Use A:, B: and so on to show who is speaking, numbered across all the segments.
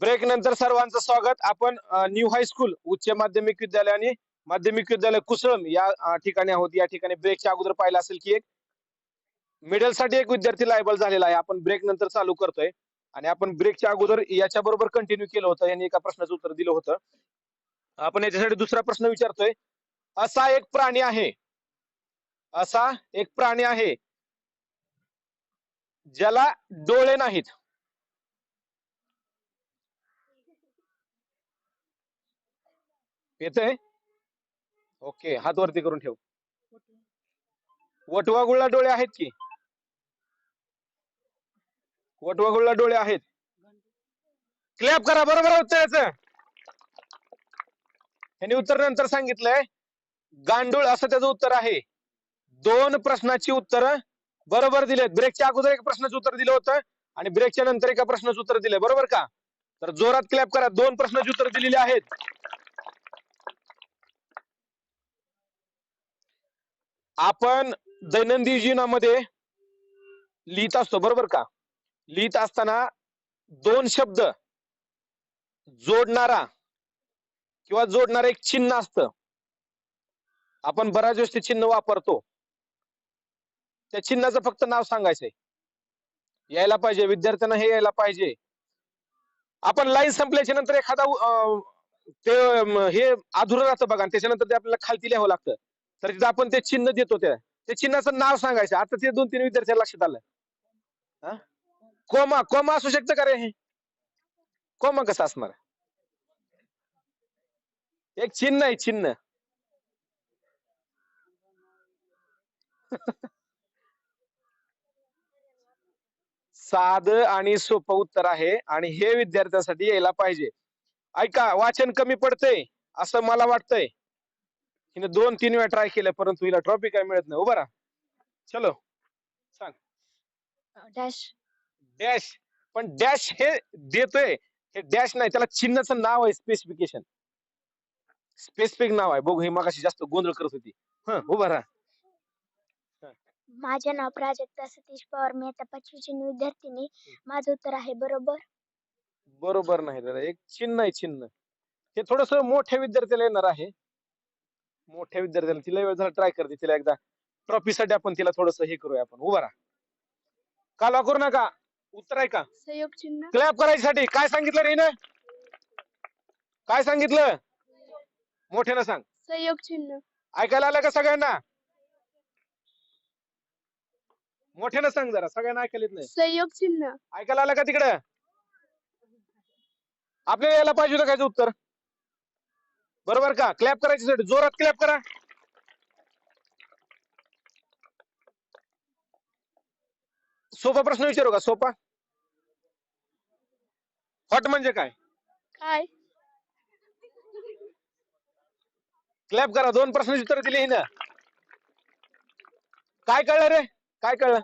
A: Break नंतर सर्वांचं स्वागत. आपण न्यू हायस्कूल उच्च माध्यमिक विद्यालय आणि माध्यमिक विद्यालय कुसळम या ठिकाणी आहोत. या ठिकाणी ब्रेकच्या अगोदर पाहिलं असेल की एक मिडलसाठी एक विद्यार्थी लायबल झालेला आहे. आपण ब्रेक नंतर चालू करतोय. आणि आपण ब्रेकच्या अगोदर याच्या बरोबर कंटिन्यू केलं होतं. यांनी एका प्रश्नाचं उत्तर दिलं होतं. आपण याच्यासाठी दुसरा प्रश्न विचारतोय. असा एक प्राणी आहे. असा एक प्राणी आहे. ज्याला डोळे नाहीत. येतंय ओके हात वरती करून ठेव. वटवागुळला डोळे आहेत की? वटवागुळला डोळे आहेत. क्लॅप करा बरोबर आहे यांनी उत्तर नंतर सांगितलंय गांडूळ असं त्याचं उत्तर आहे. दोन प्रश्नाची उत्तर बरोबर दिलेत. ब्रेकच्या अगोदर एक प्रश्नाचं उत्तर दिलं होतं आणि ब्रेकच्या नंतर एका प्रश्नाचं उत्तर दिलंय. बरोबर का? तर जोरात क्लॅप करा. दोन प्रश्नाची उत्तर दिलेली आहेत. आपण दैनंदिन जीवनामध्ये लिहित असतो बरोबर का? लिहित असताना दोन शब्द जोडणारा किंवा जोडणारं एक चिन्ह असतं. आपण बऱ्याच गोष्टी ते चिन्ह वापरतो. त्या चिन्हाचं फक्त नाव सांगायचंय. यायला पाहिजे विद्यार्थ्यांना हे यायला पाहिजे. आपण लाईन संपल्याच्या नंतर एखादा ते हे अधुरं राहतं बघा त्याच्यानंतर ते आपल्याला खालती लिहावं लागतं. तर तिथं आपण ते चिन्ह देतो त्या. ते चिन्हाचं नाव सांगायचं. आता ते दोन तीन विद्यार्थ्यांना लक्षात आलं. कोमा कोमा असू शकतं का रे हे? कोमा कसं असणार? एक चिन्ह आहे चिन्ह. साध आणि सोपं उत्तर आहे आणि हे विद्यार्थ्यांसाठी यायला पाहिजे. ऐका वाचन कमी पडतंय असं मला वाटतंय. हिने दोन तीन वेळा ट्राय केलं परंतु हिला ट्रॉफी काय मिळत नाही. उभा राहा. चलो सांग.
B: डॅश
A: डॅश पण डॅश हे देतोय. हे डॅश नाही त्याला चिन्हाचं नाव आहे स्पेसिफिकेशन स्पेसिफिक नाव आहे. बघू हे मगाशी जास्त गोंधळ करत होती. हं उभा राहा.
B: माझे नाव प्राजक्ता सतीश पवार. मी आता पाचवीची विद्यार्थिनी माझं उत्तर आहे बरोबर.
A: बरोबर नाही दादा. एक चिन्ह आहे चिन्ह. हे थोडस मोठ्या विद्यार्थ्याला येणार आहे. मोठ्या विद्यार्थ्याला तिला वेळ झाला ट्राय करते तिला एकदा. ट्रॉफी साठी आपण तिला थोडस हे करूया आपण. उभा राहा. कालवा करू नका? उत्तर आहे का?
B: सहयोग चिन्ह.
A: क्लॅप करायसाठी. काय सांगितलं रे हिनं? काय सांगितलं? मोठ्यानं सांग.
B: सहयोग चिन्ह.
A: ऐकायला आलं का सगळ्यांना? मोठ्यानं सांग जरा. सगळ्यांना ऐकायला येत नाही.
B: सहयोग चिन्ह.
A: ऐकायला आलं का तिकडं? आपल्याला यायला पाहिजे होतं काय उत्तर? बरोबर का? क्लॅप करायची जोरात क्लॅप करा. सोपा प्रश्न विचारू का? सोपा? हॉट म्हणजे काय?
B: काय?
A: क्लॅप करा. दोन प्रश्नाची उत्तर दिली ना काय कळलं रे? काय कळलं?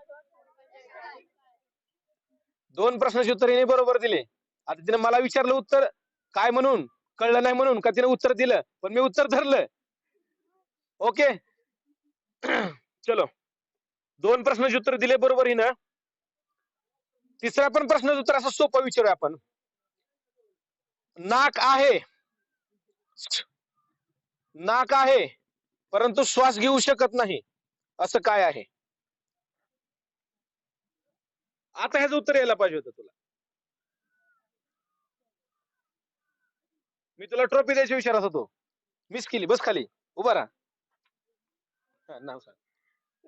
A: दोन प्रश्नाची उत्तर हिने बरोबर दिले. आता तिने मला विचारलं उत्तर. काय म्हणून? कळलं नाही म्हणून का तिने उत्तर दिलं? पण मी उत्तर धरलं. ओके? चलो. दोन प्रश्नाचे उत्तर दिले बरोबर हिनं. तिसरा पण प्रश्नाचं उत्तर असं सोपं विचारूया आपण. नाक आहे. नाक आहे परंतु श्वास घेऊ शकत नाही. असं काय आहे? आता ह्याचं उत्तर यायला पाहिजे होतं तुला. मी तुला ट्रॉफी द्यायची विचारत होतो. मिस केली बस खाली. उभा राहा. हा, नाव सांग.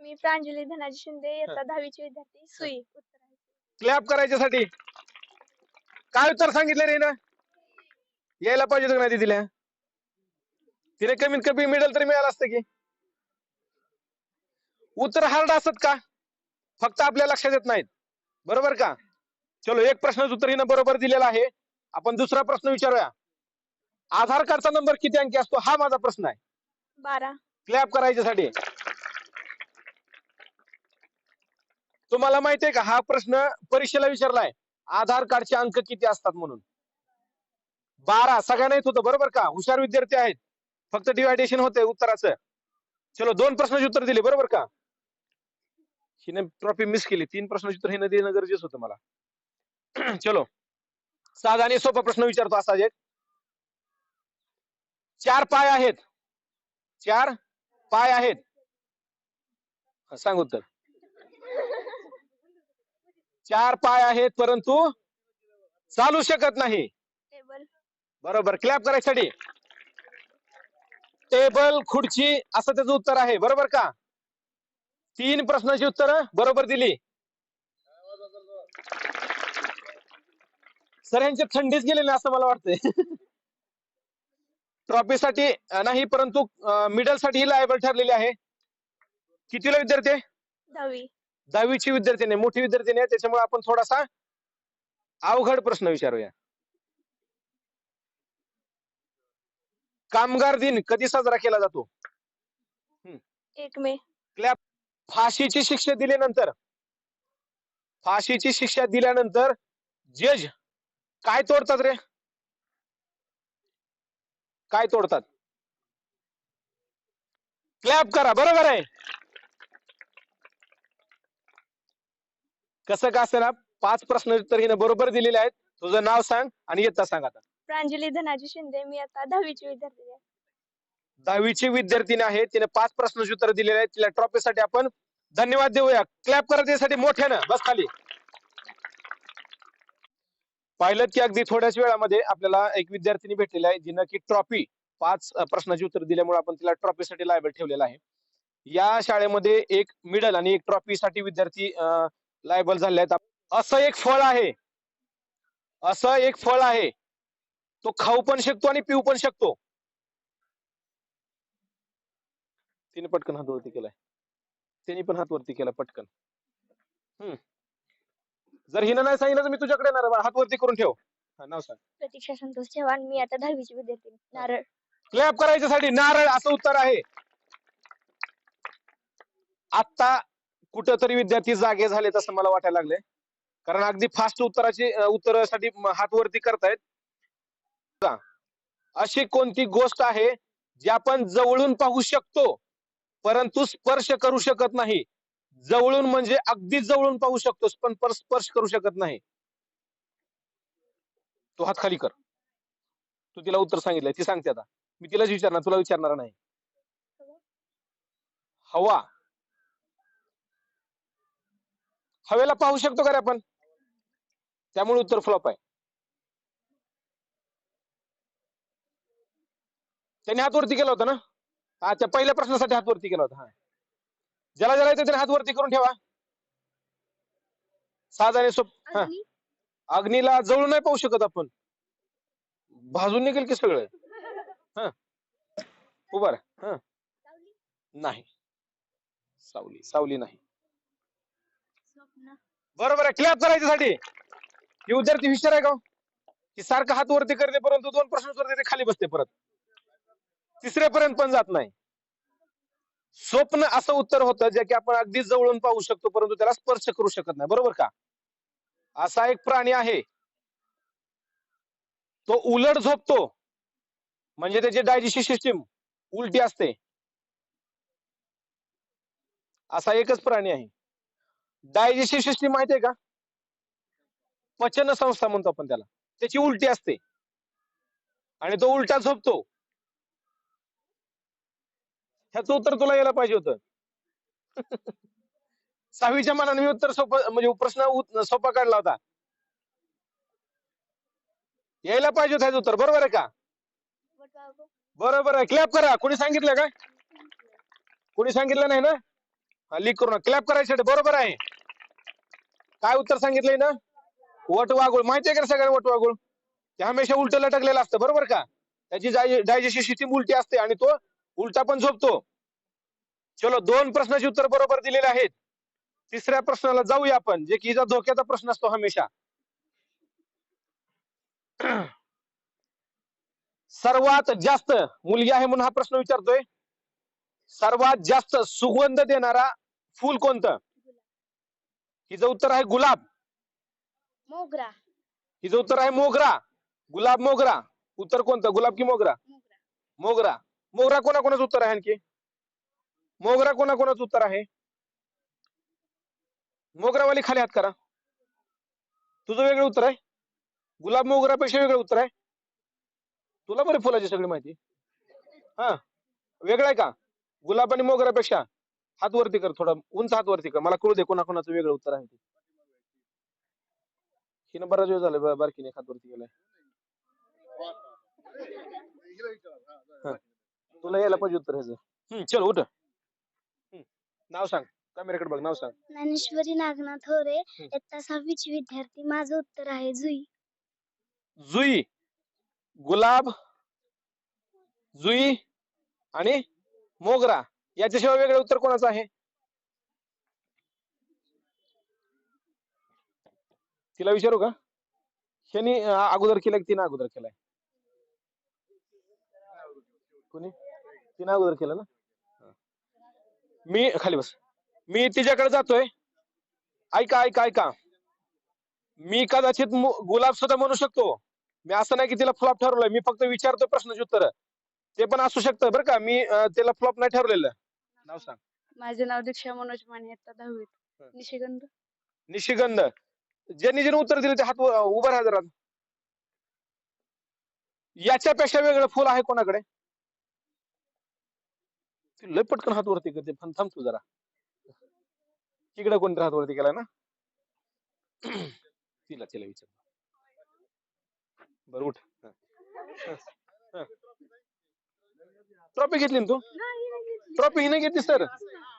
B: मी प्रांजली धनाजी शिंदे इयत्ता दहावीची विद्यार्थी सुई. उत्तर आहे
A: क्लॅप करायच्यासाठी. काय उत्तर सांगितलं रे ना? यायला पाहिजे होतं का नाही तिला? तिने कमीत कमी मिळेल तरी मिळालं असतं की. उत्तर हार्ड असत का? फक्त आपल्या लक्षात येत नाहीत. बरोबर का? चलो एक प्रश्नाचं उत्तर हिनं बरोबर दिलेलं आहे. आपण दुसरा प्रश्न विचारूया. आधार कार्डचा नंबर किती अंकी असतो? हा माझा प्रश्न आहे.
B: बारा.
A: क्लॅप करायच्यासाठी. तुम्हाला माहितीये का? हा प्रश्न परीक्षेला विचारलाय. आधार कार्डचे अंक किती असतात म्हणून? बारा. सगळ्यांना येत होतं बरोबर का? हुशार विद्यार्थी आहेत. फक्त डिवायडेशन होते उत्तराचं. चलो दोन प्रश्नाची उत्तर दिली बरोबर का? हिने ट्रॉफी मिस केली. तीन प्रश्नाची उत्तर हिने देणं गरजेचं होतं मला. चलो. साधा आणि सोपा प्रश्न विचारतो असा एक चार पाय आहेत. चार पाय आहेत. सांग उत्तर. चार पाय आहेत परंतु चालू शकत नाही.
B: टेबल
A: बरोबर क्लॅप करायसाठी. टेबल खुर्ची असं त्याचं उत्तर आहे. बरोबर का? तीन प्रश्नाची उत्तर बरोबर दिली. सर यांची थंडीच गेलेली असं मला वाटतंय. ट्रॉफीसाठी नाही परंतु मिडलसाठी ही लायबल ठरलेली आहे. कितीला विद्यार्थी आहे?
B: दहावी.
A: दहावीची विद्यार्थी नाही मोठी विद्यार्थी नाही त्याच्यामुळे आपण थोडासा अवघड प्रश्न विचारूया. कामगार दिन कधी साजरा केला जातो?
B: एक मे.
A: फाशीची शिक्षा दिल्यानंतर फाशीची शिक्षा दिल्यानंतर जज काय तोडतात रे? काय तोडतात? क्लॅप करा बरोबर आहे. कसं का असेल पाच प्रश्न तर हिने बरोबर दिलेले आहेत. तुझं नाव सांग आणि येता सांग आता.
B: प्रांजली धनाजी शिंदे मी आता दहावीची विद्यार्थी आहे.
A: दहावीची विद्यार्थिनी आहे तिने पाच प्रश्नाची उत्तर दिलेले आहेत. तिला ट्रॉफीसाठी आपण धन्यवाद देऊया. क्लॅप करा त्यासाठी मोठ्यानं बस खाली. पाहिलं की अगदी थोड्याच वेळामध्ये आपल्याला एक विद्यार्थिनी भेटलेली आहे जिनं की ट्रॉफी पाच प्रश्नाची उत्तर दिल्यामुळे आपण तिला ट्रॉफीसाठी लायबल ठेवलेला आहे. या शाळेमध्ये एक मिडल आणि एक ट्रॉफीसाठी विद्यार्थी लायबल झाले आहेत. असं एक फळ आहे. असं एक फळ आहे. तो खाऊ पण शकतो आणि पिऊ पण शकतो. तिने पटकन हात वरती केलाय. तिने पण हात वरती केला पटकन. हम्म. जर हिनं नाही सांगितलं तर मी तुझ्याकडे येणार आहे. बाळा. हात वरती करून ठेव. हा, नाव सांग.
B: प्रतीक्षा संतोष चव्हाण मी आता दहावीची विद्यार्थी आहे. नारळ.
A: क्लॅप करायच्यासाठी नारळ असं उत्तर आहे. आता कुठंतरी विद्यार्थी जागे झालेत असं मला वाटायला लागले कारण अगदी फास्ट उत्तराची अं, उत्तरासाठी म- हात वरती करतायत. अशी कोणती गोष्ट आहे जी आपण जवळून पाहू शकतो परंतु स्पर्श करू शकत नाही? जवळून म्हणजे अगदी जवळून पाहू शकतोस पण पर- स्पर्श करू शकत नाही. तू हात खाली कर. तू तिला उत्तर सांगितलंय ती सांगते आता. मी तिलाच विचारणार तुला विचारणार नाही. हवा. हवेला पाहू शकतो का रे आपण? त्यामुळे उत्तर फ्लॉप आहे. त्याने हात वरती केला होता ना? हा त्या पहिल्या प्रश्नासाठी हात वरती केला होता हा. ज्याला ज्याला येतं त्याने हात वरती करून ठेवा. साधा आणि सोप हा.
B: अग्नी?
A: अग्नीला जवळून नाही पाहू शकत आपण. भाजून निघेल की सगळं? हा. उभा राहा. हा. नाही. सावली सावली नाही.
B: स्वप्न?
A: बरोबर आहे. क्लॅप करायच्यासाठी ही विद्यार्थी हुशार आहे का हो? की सारखं हात वरती करते परंतु दोन प्रश्न उत्तर देते खाली बसते परत. तिसऱ्यापर्यंत पण जात नाही. स्वप्न असं उत्तर होतं जे की आपण अगदी जवळून पाहू शकतो परंतु त्याला स्पर्श करू शकत नाही. बरोबर का? असा एक प्राणी आहे. तो उलट झोपतो. म्हणजे त्याची डायजेशन सिस्टीम उलटी असते. असा एकच प्राणी आहे. डायजेशन सिस्टीम माहिती आहे का? पचन संस्था म्हणतो आपण त्याला. त्याची उलटी असते. आणि तो उलटा झोपतो. ह्याचं उत्तर तुला यायला पाहिजे होतं. सहावीच्या मानाने मी उत्तर सोपं म्हणजे प्रश्न सोपा काढला होता. यायला पाहिजे होतं ह्याचं उत्तर. बरोबर आहे का? बरोबर आहे. क्लॅप करा. कोणी सांगितलं का? कोणी सांगितलं नाही ना? लिक करू ना क्लॅप करायसाठी. बरोबर आहे. काय उत्तर सांगितलंय ना? वट वागुळ माहिती आहे का सगळ्या वट वागुळ ते हमेशा उलट लटकलेलं असतं. बरोबर का? त्याची डायजेशन सिस्टीम उलटी असते आणि तो उलटा पण झोपतो. चलो दोन प्रश्नाची उत्तर बरोबर दिलेले आहेत. तिसऱ्या प्रश्नाला जाऊया आपण जे की हिचा धोक्याचा प्रश्न असतो हमेशा. सर्वात जास्त मुलगी आहे म्हणून हा प्रश्न विचारतोय. सर्वात जास्त सुगंध देणारा फुल कोणतं? हिचं उत्तर आहे गुलाब.
B: मोगरा.
A: हिचं उत्तर आहे मोगरा. गुलाब मोगरा. उत्तर कोणतं? गुलाब की मोगरा?
B: मोगरा.
A: मोगरा कोणाकोणाचं उत्तर आहे आणखी? मोगरा कोणाकोणाचं उत्तर आहे? मोगरावाली खाली हात करा. तुझं वेगळं उत्तर आहे. गुलाब मोगरापेक्षा वेगळं उत्तर आहे. तुला बरे फुलाची सगळी माहिती. हा. वेगळं आहे का? गुलाब आणि मोगरापेक्षा हात वरती कर थोडा. उंच हात वरती कर. मला कळू दे कोणाकोणाचं वेगळं उत्तर आहे ते. हिनं बराच वेळ झालं बारकीने हात वरती गेलाय तुला यायला पाहिजे उत्तर ह्याचं. हम्म, चल उठ. हम्म, नाव सांग. कॅमेऱ्याकडे बघ नाव सांग.
B: ज्ञानेश्वरी नागनाथ होरे इयत्ता सहावीची विद्यार्थी. माझं उत्तर आहे जुई.
A: जुई गुलाब जुई आणि मोगरा. याच्याशिवाय वेगळं उत्तर कोणाचं आहे? तिला विचारू का? ह्यानी अं, अगोदर केलाय की तिने अगोदर केलाय? कोणी? तिने अगोदर केलं ना. मी खाली बस. मी तिच्याकडे जातोय. ऐका ऐका ऐका. मी कदाचित गुलाब सुद्धा म्हणू शकतो. मी असं नाही की तिला फ्लॉप ठरवलंय. मी फक्त विचारतो प्रश्नाची उत्तर. ते पण असू शकतं बरं का. मी तिला फ्लॉप नाही ठरवलेलं. नाव सांग.
C: माझे नाव दीक्षा मनोज माने दहावीत. निशिगंध.
A: निशिगंध. ज्यांनी ज्यांनी उत्तर दिले ते हात उभं राहा जरा. याच्यापेक्षा वेगळं फुल आहे कोणाकडे? ती लय पटकन हात वरती करते. पण थांब तू जरा. तिकडे कोणतरी हात वरती केलाय ना? तिला तिला विचार. बरं उठ. ट्रॉफी घेतली ना तू? ट्रॉफी हिने घेतली सर.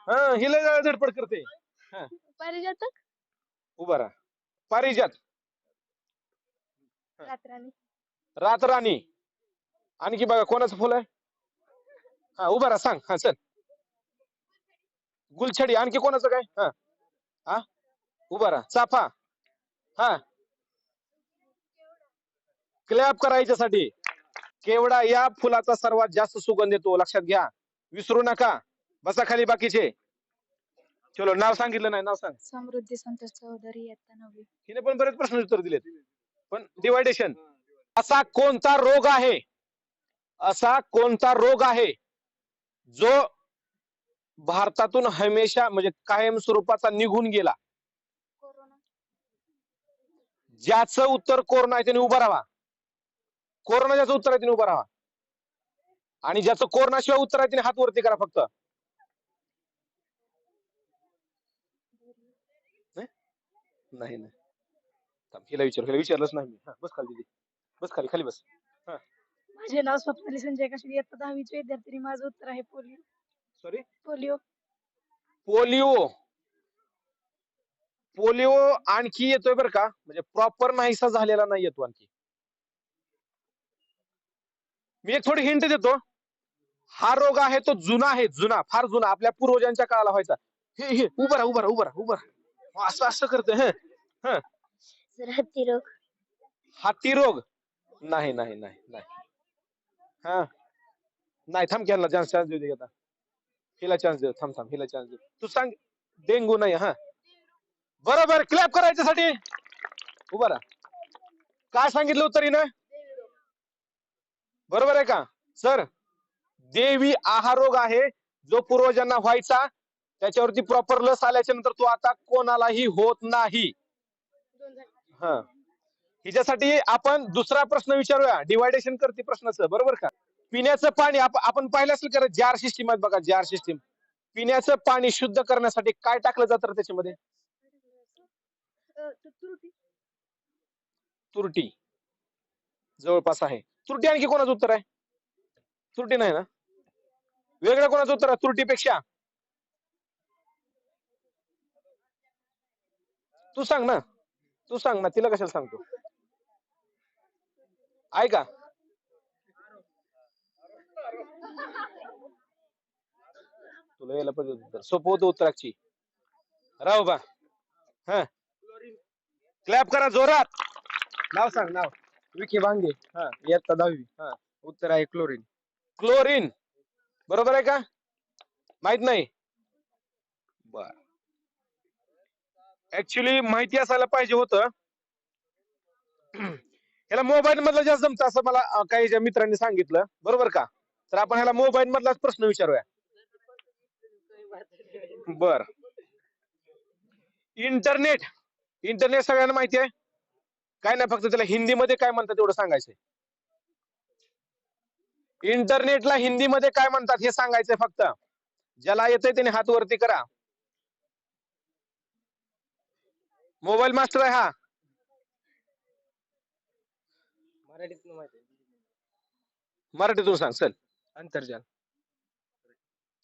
A: हा हिला धडपड करते.
C: पारिजातक?
A: उभा राहा. पारिजात.
C: रात्राणी.
A: रात राणी आणखी बघा कोणाचं फुल आहे? हा उभा राहा सांग. हा चल. गुलछडी आणखी कोणाचं काय? हा. हा? उभा राहा. चाफा. हा. क्लॅप करायच्यासाठी केवडा या फुलाचा सर्वात जास्त सुगंध येतो लक्षात घ्या. विसरू नका. बसा खाली बाकीचे. चलो नाव सांगितलं नाही नाव सांग.
C: समृद्धी संतोष चौधरी इयत्ता नववी.
A: हिने पण बरेच प्रश्न उत्तर दिलेत. पण डिवायडेशन असा कोणता रोग आहे? असा कोणता रोग आहे? जो भारतातून हमेशा म्हणजे कायम स्वरूपाचा निघून गेला. ज्याचं उत्तर कोरोना आहे त्याने उभा राहा कोरोना ज्याचं उत्तर आहे त्याने उभा राहा आणि ज्याचं कोरोना शिवाय उत्तर आहे त्याने हात वरती करा फक्त. नाही? नाही हिला विचार हिला विचारलंच नाही मी. हा, बस खाली दीदी. बस खाली खाली बस.
C: माझे नाव स्वप्नाली संजय काशीड इयत्ता दहावीची विद्यार्थिनी. माझं उत्तर आहे polio.
A: Sorry
C: polio.
A: Polio. Polio आणखी येतोय बरं का? म्हणजे प्रॉपर नाहीसा झालेला नाही येतो आणखी. मी एक थोडी हिंट देतो. हा रोग आहे तो जुना आहे जुना फार जुना. आपल्या पूर्वजांच्या काळाला व्हायचा. हे हे उभं राहा उभं राहा उभं राहा उभं राहा. असं असं करते ह
B: रती रोग.
A: हाती रोग? नाही नाही नाही नाही. हा. नाही थांब घ्यायला चान्स चान्स देऊ दे आता. हिला चान्स देऊ थांब थांब हिला चान्स देऊ. तू सांग डेंगू नाही हा. बरोबर क्लॅप करायच्यासाठी उभा राहा. काय सांगितलं उत्तर हिनं बरोबर आहे का? सर देवी आहार रोग आहे जो पूर्वजांना व्हायचा त्याच्यावरती प्रॉपर लस आल्याच्यानंतर तो आता कोणालाही होत नाही. हा. हिच्यासाठी आपण दुसरा प्रश्न विचारूया. डिवायडेशन करते प्रश्नाचं बरोबर का? पिण्याचं पाणी आपण पाहिलं असेल का जार सिस्टीम आहे बघा जार सिस्टीम पिण्याचं पाणी शुद्ध करण्यासाठी काय टाकलं जातं त्याच्यामध्ये? तुरटी. जवळपास आहे. तुरटी आणखी कोणाचं उत्तर आहे? तुरटी नाही ना? वेगळं कोणाचं उत्तर आहे? तुरटीपेक्षा? तू सांग ना. तू सांग ना तिला कशाला सांगतो? ऐका तुला यायला पाहिजे उत्तर सोपं होतं उत्तराची. राव बा. हा. क्लॅप करा जोरात. नाव सांग नाव. विखे भांगे हा. इयत्ता दहावी. हा. उत्तर आहे क्लोरीन क्लोरीन बरोबर आहे का? माहीत नाही? बर. ऍक्च्युली माहिती असायला पाहिजे होतं. याला मोबाईल मधलं जास्त जमतं असं मला अं, काही ज्या मित्रांनी सांगितलं. बरोबर का? तर आपण ह्याला मोबाईल मधलाच प्रश्न विचारूया. बर. इंटरनेट इंटरनेट सगळ्यांना माहिती आहे. काय नाही फक्त त्याला हिंदीमध्ये काय म्हणतात एवढं सांगायचंय. इंटरनेटला हिंदीमध्ये काय म्हणतात हे सांगायचंय फक्त. ज्याला येतंय त्याने हात वरती करा. मोबाईल मास्टर आहे हा.
D: मराठीतून माहिती.
A: मराठीतून सांग चल.
D: आंतरजाल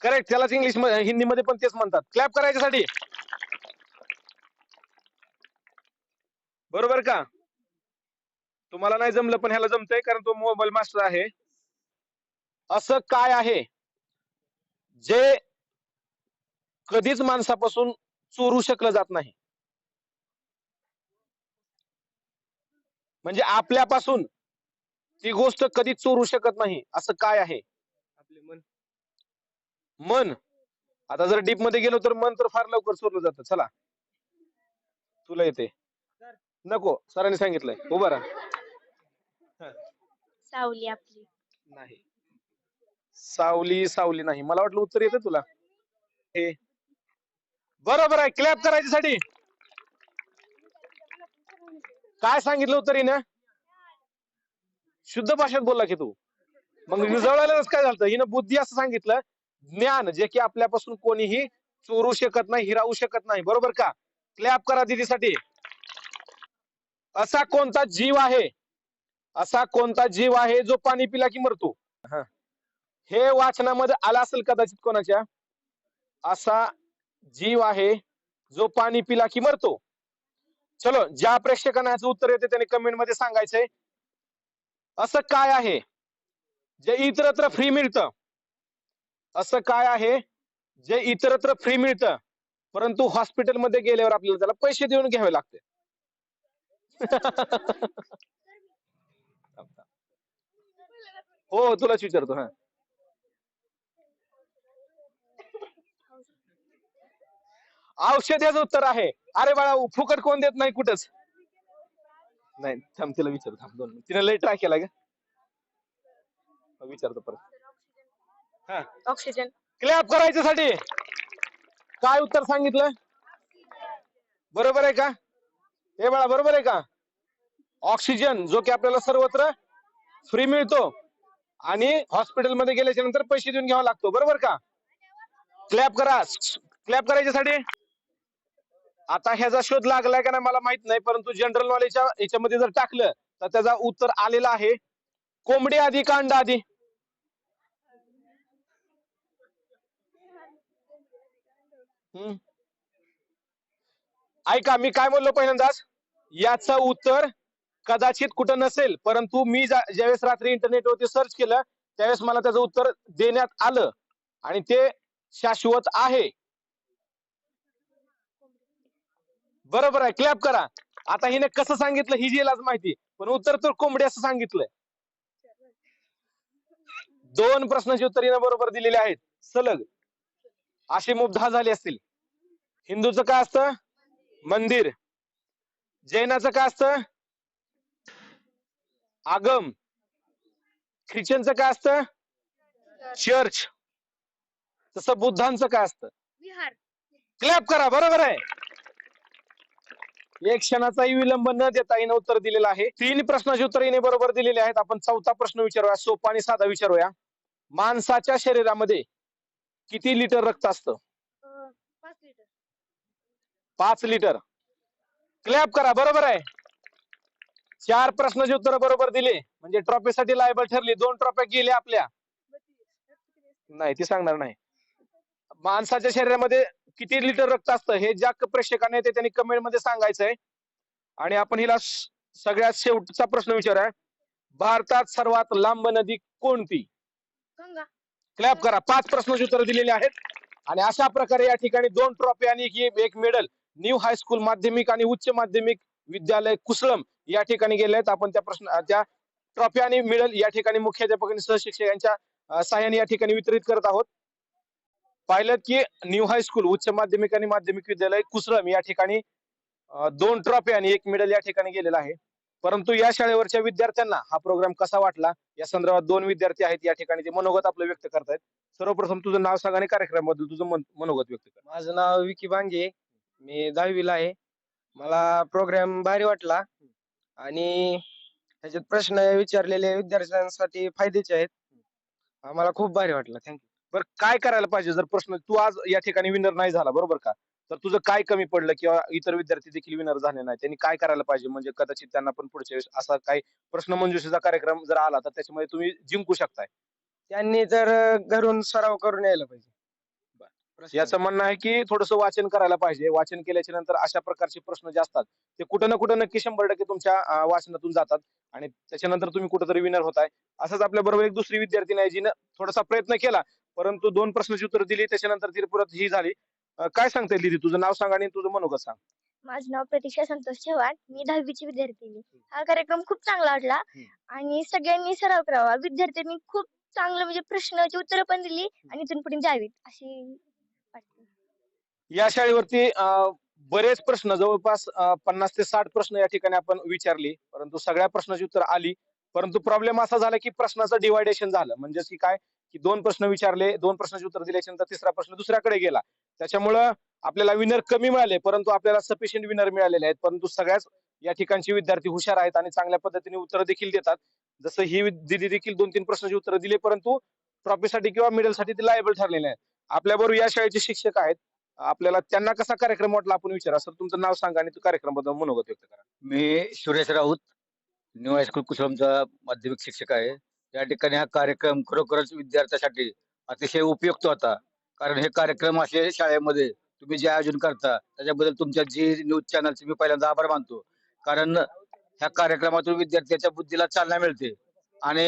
A: करेक्ट त्यालाच इंग्लिश हिंदीमध्ये पण तेच म्हणतात. क्लॅप करायच्यासाठी. बरोबर का? तुम्हाला नाही जमलं पण ह्याला जमतंय कारण तो मोबाईल मास्टर आहे. असं काय आहे? जे कधीच माणसापासून चोरू शकलं जात नाही. म्हणजे आपल्यापासून ती गोष्ट कधीच चोरू शकत नाही. असं काय आहे?
D: आपले मन.
A: मन. आता जर डीपमध्ये गेलो तर मन तर फार लवकर चोरलं जातं. चला. तुला येते. नको. सरांनी सांगितलंय. उभं राहा.
B: सावली आपली.
A: नाही. सावली सावली नाही. मला वाटलं उत्तर येतं तुला. हे. बरोबर आहे. क्लॅप करायच्यासाठी. काय सांगितलं उत्तर हिनं? शुद्ध भाषेत बोलला की तू. मग जवळायलाच काय झालं? हिनं बुद्धी असं सांगितलं ज्ञान जे की आपल्यापासून कोणीही चोरू शकत नाही हिरावू शकत नाही. बरोबर का? क्लॅप करा दिदीसाठी. असा कोणता जीव आहे? असा कोणता जीव आहे जो पाणी पिला की मरतो? हा. हे वाचनामध्ये आला असेल कदाचित कोणाच्या? असा जीव आहे जो पाणी पिला की मरतो. चलो ज्या प्रेक्षकांना याचं उत्तर येते त्याने कमेंटमध्ये सांगायचंय. असं काय आहे? जे इतरत्र फ्री मिळतं. असं काय आहे? जे इतरत्र फ्री मिळतं. परंतु हॉस्पिटलमध्ये गेल्यावर आपल्याला त्याला पैसे देऊन घ्यावे लागते. हो तुलाच विचारतो हा. औषध उत्तर आहे. अरे बाळा फुकट कोण देत नाही कुठंच? नाही थांब तिला विचार थांब दोन मिनिट. तिने लय ट्राय केला का विचारतो परत. हा.
C: ऑक्सिजन
A: क्लॅप करायच्यासाठी काय उत्तर सांगितलं? बरोबर आहे का? हे बाळा बरोबर आहे का? ऑक्सिजन जो की आपल्याला सर्वत्र फ्री मिळतो. आणि हॉस्पिटलमध्ये गेल्याच्यानंतर पैसे देऊन घ्यावा लागतो. बरोबर का? क्लॅप करा. क्लॅप करायच्यासाठी आता ह्याचा शोध लागलाय का नाही मला माहीत नाही परंतु जनरल नॉलेजच्या याच्यामध्ये जर टाकलं तर त्याचा उत्तर आलेला आहे. कोंबडी आधी का अंडा आधी. हम्म. ऐका मी काय बोललो पहिल्यांदाच? याचं उत्तर कदाचित कुठं नसेल परंतु मी ज्यावेळेस रात्री इंटरनेटवरती सर्च केलं त्यावेळेस मला त्याचं उत्तर देण्यात आलं. आणि ते शाश्वत आहे. बरोबर आहे क्लॅप करा. आता हिने कसं सांगितलं ही जीलाच माहिती पण उत्तर तर कोंबडी असं सांगितलंय. दोन प्रश्नाची उत्तर हिने बरोबर दिलेली आहेत. सलग. अशी मुभ दहा झाली असतील. हिंदूचं काय असतं? मंदिर. जैनाचं काय असतं? आगम. ख्रिश्चनचं काय असतं? चर्च. तसं बुद्धांचं काय असतं? क्लॅप करा बरोबर आहे. एक क्षणाचाही विलंब न देता हिने उत्तर दिलेलं आहे. तीन प्रश्नाची उत्तर हिने बरोबर दिलेली आहेत. आपण चौथा प्रश्न विचारूया. सोपा आणि साधा विचारूया. माणसाच्या शरीरामध्ये किती लिटर रक्त असतं?
B: पाच लिटर.
A: पाच लिटर. क्लॅप करा. बरोबर आहे. चार प्रश्नाची उत्तर बरोबर दिली. म्हणजे ट्रॉफीसाठी लायबल ठरली. दोन ट्रॉफ्या गेल्या आपल्या. नाही ती सांगणार नाही. माणसाच्या शरीरामध्ये किती लिटर रक्त असतं हे ज्या प्रेक्षकांना येते त्यांनी कमेंटमध्ये सांगायचंय. आणि आपण हिला सगळ्यात शेवटचा प्रश्न विचारूया. भारतात सर्वात लांब नदी कोणती? क्लॅप करा. पाच प्रश्नाची उत्तर दिलेली आहेत. आणि अशा प्रकारे या ठिकाणी दोन ट्रॉफी आणि एक- मेडल न्यू हायस्कूल माध्यमिक आणि उच्च माध्यमिक विद्यालय कुसलम या ठिकाणी गेले आहेत. आपण त्या प्रश्न त्या ट्रॉफी आणि मेडल या ठिकाणी मुख्याध्यापक आणि सहशिक्षक यांच्या सहाय्याने या ठिकाणी वितरित करत आहोत. पाहिलं की न्यू हायस्कूल उच्च माध्यमिक आणि माध्यमिक विद्यालय कुसरम या ठिकाणी दोन ट्रॉफी आणि एक मेडल या ठिकाणी गेलेला आहे. परंतु या शाळेवरच्या विद्यार्थ्यांना हा प्रोग्राम कसा वाटला? या संदर्भात दोन विद्यार्थी आहेत या ठिकाणी ते मनोगत आपलं व्यक्त करतायत. सर्वप्रथम तुझं नाव सांग आणि कार्यक्रमाबद्दल तुझं मनोगत व्यक्त कर.
D: माझं नाव विकी बांगे मी दहावीला आहे. मला प्रोग्राम भारी वाटला. आणि त्याच्यात प्रश्न विचारलेले विद्यार्थ्यांसाठी फायद्याचे आहेत. मला खूप भारी वाटलं. थँक्यू
A: बरं काय करायला पाहिजे? जर प्रश्न तू आज या ठिकाणी विनर नाही झाला बरोबर का? तर तुझं काय कमी पडलं किंवा इतर विद्यार्थी देखील विनर झाले नाही त्यांनी काय करायला पाहिजे? म्हणजे कदाचित त्यांना पण पुढच्या वेळेस असा काही प्रश्न मंजुषेचा कार्यक्रम जर आला तर त्याच्यामध्ये तुम्ही जिंकू शकताय.
D: त्यांनी तर घरून सराव करून यायला पाहिजे.
A: याचं म्हणणं आहे की थोडंसं वाचन करायला पाहिजे. वाचन केल्याच्यानंतर अशा प्रकारचे प्रश्न जे असतात ते कुठं ना कुठं नक्की शंभर टक्के तुमच्या वाचनातून जातात आणि त्याच्यानंतर तुम्ही कुठेतरी विनर होताय. असंच आपल्या बरोबर एक दुसरी विद्यार्थी नाही जिनं थोडासा प्रयत्न केला परंतु दोन प्रश्नाची उत्तर दिली त्याच्यानंतर ती परत ही झाली. अं, काय सांगता येईल दीदी? तुझं नाव सांग आणि तुझं मनोगत सांग.
B: माझं नाव प्रतीक्षा संतोष चव्हाण. मी दहावीची विद्यार्थिनी हा कार्यक्रम खूप चांगला वाटला.
A: हम्म.
B: आणि सगळ्यांनी सराव करावा. विद्यार्थ्यांनी खूप चांगलं म्हणजे प्रश्नाची उत्तरं पण दिली आणि इथून पुढे द्यावीत अशी वाटते.
A: या शाळेवरती अं, बरेच प्रश्न जवळपास अं, पन्नास ते साठ प्रश्न या ठिकाणी आपण विचारली. परंतु सगळ्या प्रश्नाची उत्तर आली. परंतु प्रॉब्लेम असा झाला की प्रश्नाचं डिवायडेशन झालं. म्हणजे की काय? की दोन प्रश्न विचारले दोन प्रश्नाचे उत्तर दिल्याच्यानंतर तिसरा प्रश्न दुसऱ्याकडे गेला. त्याच्यामुळं आपल्याला विनर कमी मिळाले परंतु आपल्याला सफिशियंट विनर मिळालेले आहेत. परंतु सगळ्याच या ठिकाणचे विद्यार्थी हुशार आहेत आणि चांगल्या पद्धतीने उत्तर देखील देतात. जसं ही दिदी देखील दोन तीन प्रश्नाची उत्तर दिली परंतु ट्रॉफीसाठी किंवा मेडलसाठी ते लायबल ठरलेले आहेत. आपल्याबरोबर या शाळेचे शिक्षक आहेत. आपल्याला त्यांना कसा कार्यक्रम वाटला आपण विचारा. सर तुमचं नाव सांगा आणि कार्यक्रमाबद्दल मनोगत व्यक्त करा.
E: मी Suresh Raut new high school कुशलमचा माध्यमिक शिक्षक आहे. त्या ठिकाणी हा कार्यक्रम खरोखरच विद्यार्थ्यासाठी अतिशय उपयुक्त होता. कारण हे कार्यक्रम असे शाळेमध्ये तुम्ही जे आयोजन करता त्याच्याबद्दल तुमच्या जी न्यूज चॅनलचे मी पहिल्यांदा आभार मानतो. कारण ह्या कार्यक्रमातून विद्यार्थ्याच्या बुद्धीला चालना मिळते आणि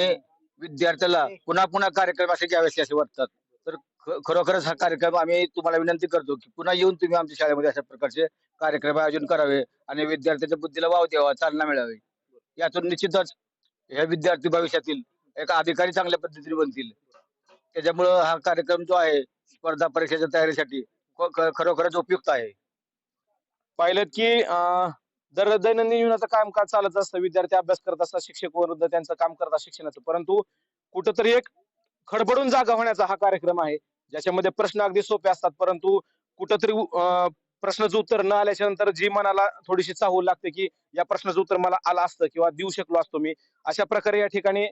E: विद्यार्थ्याला पुन्हा पुन्हा कार्यक्रम असे घ्यावेसे असे वाटतात. तर खरोखरच हा कार्यक्रम आम्ही तुम्हाला विनंती करतो की पुन्हा येऊन तुम्ही आमच्या शाळेमध्ये अशा प्रकारचे कार्यक्रम आयोजन करावे आणि विद्यार्थ्याच्या बुद्धीला वाव द्यावा चालना मिळावी. यातून निश्चितच हे विद्यार्थी भविष्यातील एक अधिकारी चांगल्या पद्धतीने बनतील. त्याच्यामुळं हा कार्यक्रम जो आहे स्पर्धा परीक्षेच्या तयारीसाठी खरोखरच उपयुक्त आहे.
A: पाहिलं की अं, दर दैनंदिन जीवनाचं कामकाज चालत असतं विद्यार्थी अभ्यास करत असतात शिक्षक वरुद्ध त्यांचं काम करतात शिक्षणाचं. परंतु कुठंतरी एक खडबडून जागा होण्याचा हा कार्यक्रम आहे ज्याच्यामध्ये प्रश्न अगदी सोपे असतात परंतु कुठंतरी अं, प्रश्नाचं उत्तर न आल्याच्यानंतर जी मनाला थोडीशी चाहूल लागते की या प्रश्नाचं उत्तर मला आलं असतं किंवा देऊ शकलो असतो मी अशा प्रकारे या ठिकाणी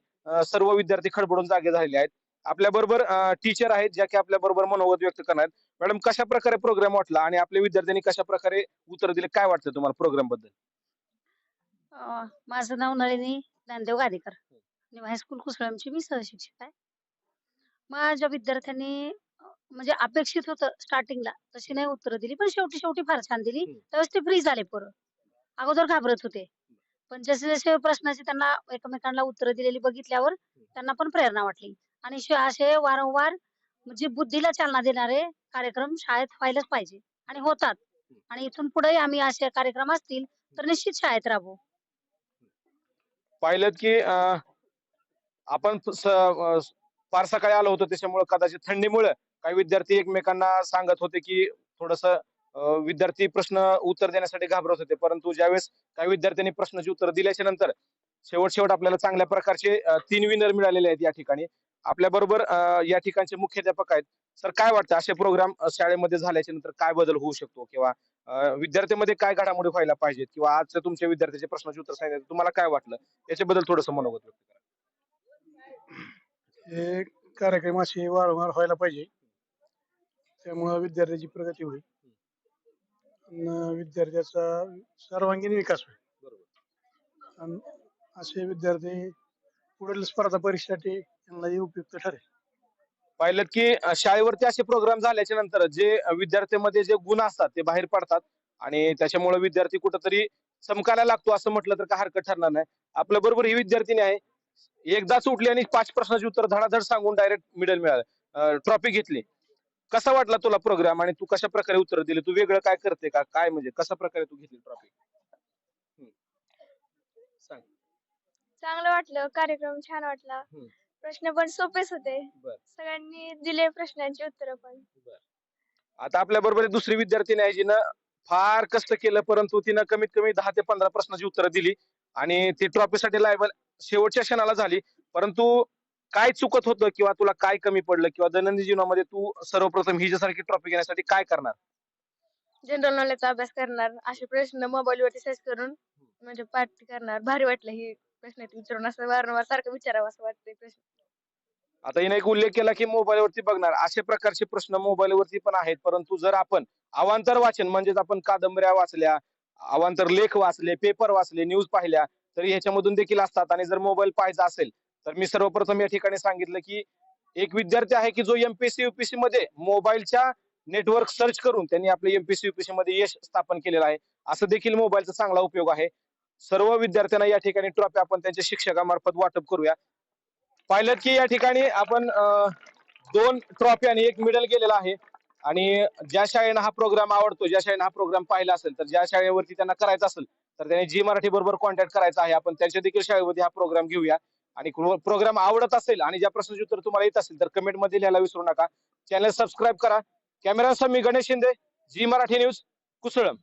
A: सर्व विद्यार्थी खडबडून जागे झालेले आहेत. आपल्या बरोबर टीचर आहेत ज्या की आपल्या बरोबर मनोगत व्यक्त करणार. मॅडम कशा प्रकारे प्रोग्राम वाटला आणि आपल्या विद्यार्थ्यांनी कशा प्रकारे उत्तर दिले? काय वाटतं तुम्हाला
F: प्रोग्रामबद्दल? माझं नाव नळिनी ज्ञानदेव गादेकर. हायस्कूल कुसळमची मी सहशिक्षक आहे. माझ्या विद्यार्थ्यांनी म्हणजे अपेक्षित होतं स्टार्टिंगला तशी नाही उत्तरं दिली पण शेवटी शेवटी फार छान दिली. त्यावेळेस ते फ्री झाले पोरं. अगोदर घाबरत होते. पण जसे जसे प्रश्नाची त्यांना एकमेकांना उत्तरं दिलेली बघितल्यावर त्यांना पण प्रेरणा वाटली. आणि असे वारंवार म्हणजे बुद्धीला चालना देणारे कार्यक्रम शाळेत व्हायलाच पाहिजे. आणि होतात. आणि इथून पुढे आम्ही असे कार्यक्रम असतील तर निश्चित शाळेत राबवू
A: पाहिलं की आपण फार सकाळी आलो होतो त्याच्यामुळे कदाचित थंडीमुळे काही विद्यार्थी एकमेकांना सांगत होते की थोडस विद्यार्थी प्रश्न उत्तर देण्यासाठी घाबरत होते. परंतु ज्यावेळेस काही विद्यार्थ्यांनी प्रश्नाची उत्तर दिल्याच्या नंतर शेवट शेवट आपल्याला चांगल्या प्रकारचे तीन विनर मिळालेले आहेत या ठिकाणी. आपल्या बरोबर या ठिकाणचे मुख्याध्यापक आहेत. सर काय वाटतं? असे प्रोग्राम शाळेमध्ये झाल्याच्यानंतर काय बदल होऊ शकतो? किंवा अं, विद्यार्थ्यामध्ये काय घडामोडी व्हायला पाहिजेत? किंवा आजच्या तुमच्या विद्यार्थ्याचे प्रश्नाचे उत्तर सांगितलं तुम्हाला काय वाटलं? याच्याबद्दल थोडस मनोगत व्यक्त करा.
G: हे कार्यक्रम असे वारंवार व्हायला पाहिजे. त्यामुळं विद्यार्थ्याची प्रगती होईल. आणि विद्यार्थ्याचा सर्वांगीण विकास होईल. आणि असे विद्यार्थी पुढील स्पर्धा परीक्षेसाठी त्यांनाही उपयुक्त ठरेल.
A: पाहिलं की अं, शाळेवरती असे प्रोग्राम झाल्याच्यानंतर जे विद्यार्थ्यांमध्ये जे गुण असतात ते बाहेर पडतात आणि त्याच्यामुळे विद्यार्थी कुठंतरी चमकायला लागतो असं म्हटलं तर काय हरकत ठरणार नाही. आपल्या बरोबर ही विद्यार्थिनी आहे एकदाच उठली आणि पाच प्रश्नाची उत्तर धडाधड सांगून डायरेक्ट मिडल मिळालं. ट्रॉफी घेतली. कसा वाटला तुला प्रोग्राम आणि तू कशा प्रकारे उत्तर दिली? तू वेगळं काय करते का? काय म्हणजे कशा प्रकारे तू घेतली ट्रॉफी सांग.
B: चांगलं वाटलं. कार्यक्रम छान वाटला.
A: हम्म.
B: प्रश्न पण सोपेच होते.
A: बर.
B: सगळ्यांनी दिले प्रश्नांची उत्तरं पण.
A: आता आपल्या बरोबर दुसरी विद्यार्थिनी आहे जिनं फार कष्ट केलं परंतु तिनं कमीत कमी दहा ते पंधरा प्रश्नाची उत्तरं दिली. आणि ती ट्रॉफीसाठी लायबल शेवटच्या क्षणाला झाली. परंतु काय चुकत होतं किंवा तुला काय कमी पडलं किंवा दैनंदिन जीवनामध्ये तू सर्वप्रथम हिच्यासारखी ट्रॉफी घेण्यासाठी काय करणार?
B: जनरल नॉलेजचा अभ्यास करणार असे प्रश्न मोबाईल वरती सर्च करून म्हणजे पाठ करणार. भारी वाटलं ही प्रश्न विचारून असं वारंवार सारखं विचारावं असं वाटतंय प्रश्न.
A: आता हिने एक उल्लेख केला की मोबाईल वरती बघणार. असे प्रकारचे प्रश्न मोबाईल वरती पण आहेत. परंतु जर आपण अवांतर वाचन म्हणजेच आपण कादंबऱ्या वाचल्या अवांतर लेख वाचले पेपर वाचले न्यूज पाहिल्या तरी ह्याच्यामधून देखील असतात. आणि जर मोबाईल पाहायचा असेल तर मी सर्वप्रथम या ठिकाणी सांगितलं की एक विद्यार्थी आहे की जो एमपीएससी युपीएससी मध्ये मोबाईलच्या नेटवर्क सर्च करून त्यांनी आपले एमपीएससी युपीएससी मध्ये यश स्थापन केलेलं आहे. असं देखील मोबाईलचा चांगला उपयोग आहे. सर्व विद्यार्थ्यांना या ठिकाणी ट्रॉफी आपण त्यांच्या शिक्षकामार्फत वाटप करूया. पाहिलं की या ठिकाणी आपण दोन ट्रॉफी आणि एक मेडल गेलेला आहे. आणि ज्या शाळेनं हा प्रोग्राम आवडतो ज्या शाळेनं हा प्रोग्राम पाहिला असेल तर ज्या शाळेवरती त्यांना करायचा असेल तर त्यांनी जी मराठी बरोबर कॉन्टॅक्ट करायचा आहे आपण त्यांच्या देखील शाळेमध्ये हा प्रोग्राम घेऊया. आणि प्रोग्राम आवडत असेल आणि ज्या प्रश्नाचे उत्तर तुम्हाला येत असेल तर कमेंटमध्ये लिहायला विसरू नका. चॅनल सबस्क्राईब करा. कॅमेरा मी गणेश शिंदे जी मराठी न्यूज कुसळम.